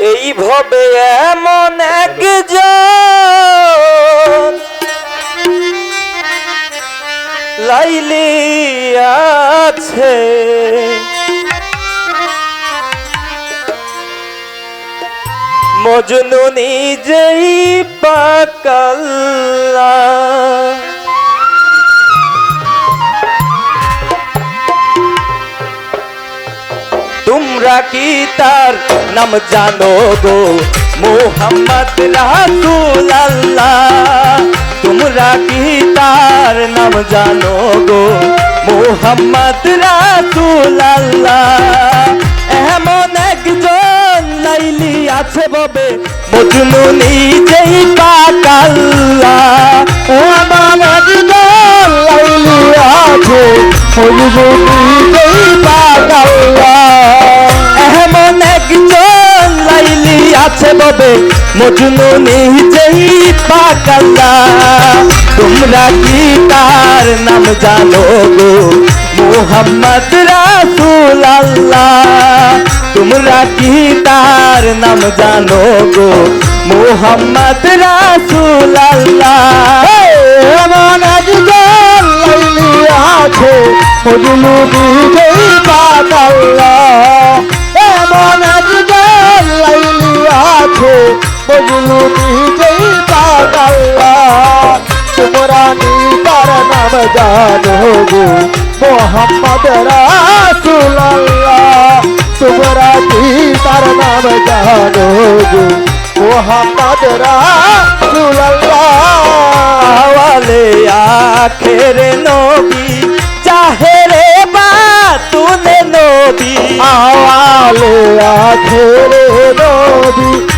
এইভাবে এমন একজন লাইলি আছে। মজনু নিজেই পাকাল্লা। তোমরা তার নাম জানো গো মোহাম্মদ রাসূল আল্লাহ তোমরা কি তার নাম জানো গো মোহাম্মদ রাসূল আল্লাহ এমন একজন লাইলি আছে ববে মজনু নিজেই পাকাল্লা এমন একজন লাইলি আছে। মজনু নিজেই পাকাল্লা মজনু নিজেই পাকাল্লা তোমরা কি তার নাম জানো গো? মোহাম্মদ রাসূল আল্লাহ তোমরা কি তার নাম জানো গো? মোহাম্মদ রাসূল আল্লাহ এমন একজন লাইলি আছে, মজনু নিজেই পাকাল্লা জানো গো মোহাম্মদ রাসূলুল্লাহ। তোমরা কি তার নাম জানো গো মোহাম্মদ রাসূলুল্লাহ? ওয়ালে আখেরে নবী চাহেরে বাতুনে নবী। আওয়ালে আখেরে নবী চাহেরে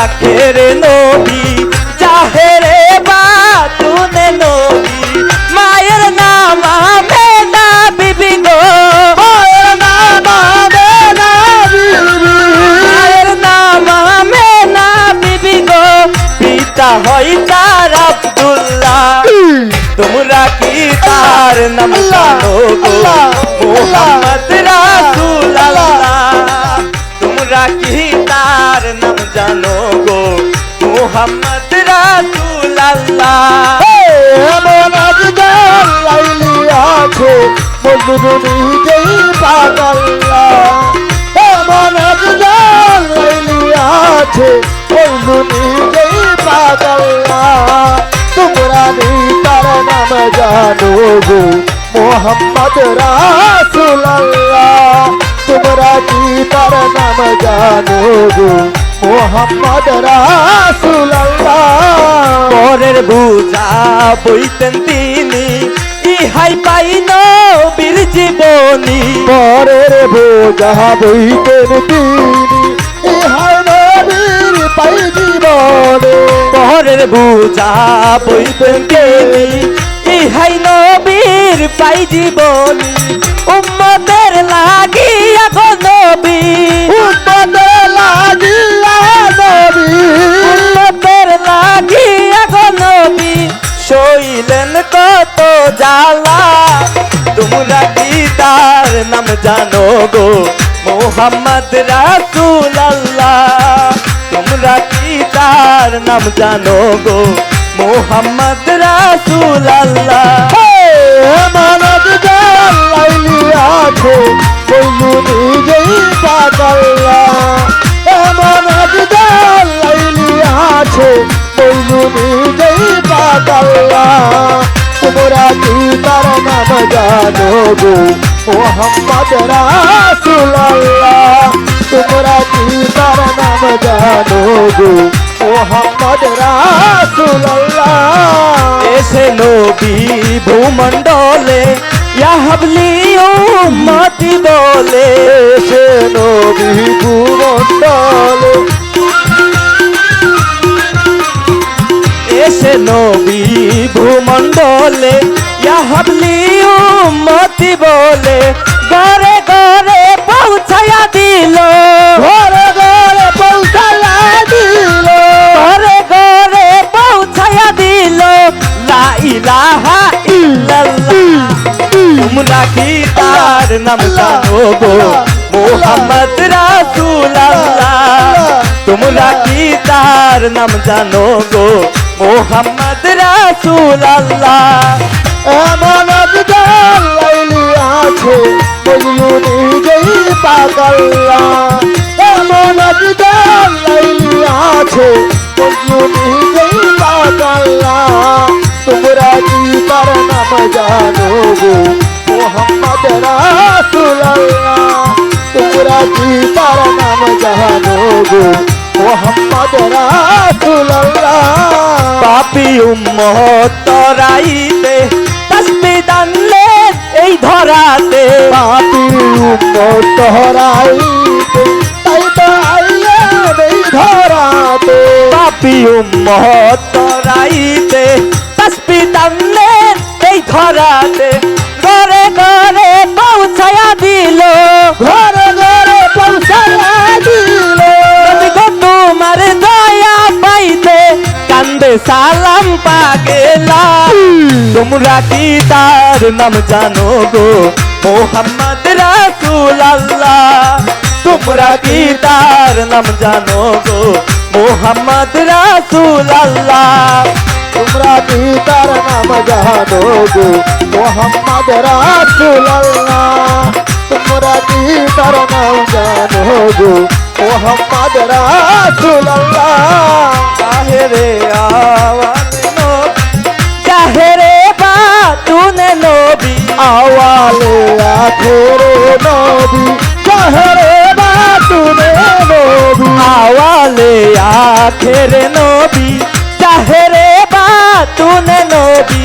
আখেরে নবী চাহেরে বাতুনে নবী মায়ের নাম আমেনা বিবি গো। মায়ের নাম আমেনা বিবি। মায়ের নাম আমেনা বিবি গো। পিতা হয় তার আব্দুল্লাহ। তোমরা কি তার নাম জানো গো? মজনু নিজেই আছে নিজেই তোমরা নি তার নাম জানো গো মোহাম্মদ রাসূলুল্লাহ তোমরা তার নাম জানো গো মোহাম্মদ রাসূলুল্লাহ পরের বুঝা বইতেন তিনি, ইহাই পাই নবীর জীবনী। পরের বোঝা বইতেন তিনি ইহাই নবীর পাই জীবনে। পরের বুঝা বইতেন তিনি ইহাই নবীর পাই জীবনী। উম্মতের লাগিয়া গো নবী। উম্মতে লাগিয়া নবী। উম্মতের লাগিয়া গো নবী। শৈলেন কত তার নাম জানো গো? মোহাম্মদ রাসূল আল্লাহ তোমরা কি তার নাম জানো গো? মোহাম্মদ রাসূল আল্লাহ এমন একজন লাইলি আছে বন্ধু নিজেই পাগল্লা এমন একজন লাইলি আছে নিজেই পাগল্লা তোমরা কি তার নাম জানো গো? মোহাম্মদ রাসূলুল্লাহ তোমরা কি তার নাম জানো গো মোহাম্মদ রাসূলুল্লাহ এসে নবী ভূমণ্ডলে ইয়াহাবলি উম্মতি বলে এসে নবী ভূমণ্ডলে এসে নবী ভূমণ্ডলে ইয়াহাবলি উম্মতি বলে ঘরে ঘরে পৌঁছায়া দিল। ঘরে ঘরে পৌঁছায়া দিল। ঘরে ঘরে পৌঁছায়া দিল। লা ইলাহা ইল্লাল্লাহ। তোমরা কি তার নাম জানো গো? মোহাম্মদ রাসুল তোমরা কি তার নাম জানো গো? মোহাম্মদ রাসুল আল্লাহ এমন বিদাল লাইলি আছে বলিও নিজেই পাগল্লা এমন বিদাল লাইলি আছে বলিও নিজেই পাগল্লা তোমরা কি তার নাম জানো গো? মোহাম্মদ রাসুল্লাহ তোমরা কি তার নাম জানো গো? মোহাম্মদ রাসুল্লাহ পাপি উম্মত এই ধরাতে পাপি উম্মত হরাইতে তাই তো আইয়া নেই ধরাতে। পাপি এই ধরাতে। ঘরে ঘরে পৌঁছায়া দিল। ঘরে ঘরে পৌঁছায়া দিল। তোমার দয়া পাইতে কান্দে সালাম পাগেলা। তোমরা কি তার নাম জানো গো। মোহাম্মদ রাসুল আল্লাহ, তোমরা কি তার নাম জানো গো? মোহাম্মদ রাসুল আল্লাহ, তোমরা কি তার নাম জানো গো? মোহাম্মদ রাসুল্লাহ তোমরা কি তার নাম জানো গো? মোহাম্মদ রাসুল্লাহ চাহেরে আওয়ালে নবী আওয়ালে আখেরে নবী চাহরে বাতুনে নবী। আওয়ালে আখেরে নবী চাহেরে বা তুনে নবী।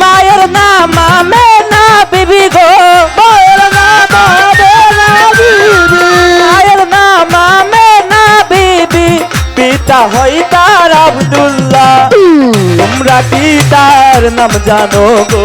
মায়ের নাম আমে না বিবি গো মায়ের নাম আবেলা বিবি। মায়ের নাম আমে না বিবি পিতা হই তার আব্দুল্লাহ। তোমরা কি তার নাম জানো গো?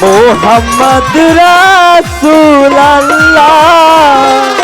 মোহাম্মদ রাসুল আল্লাহ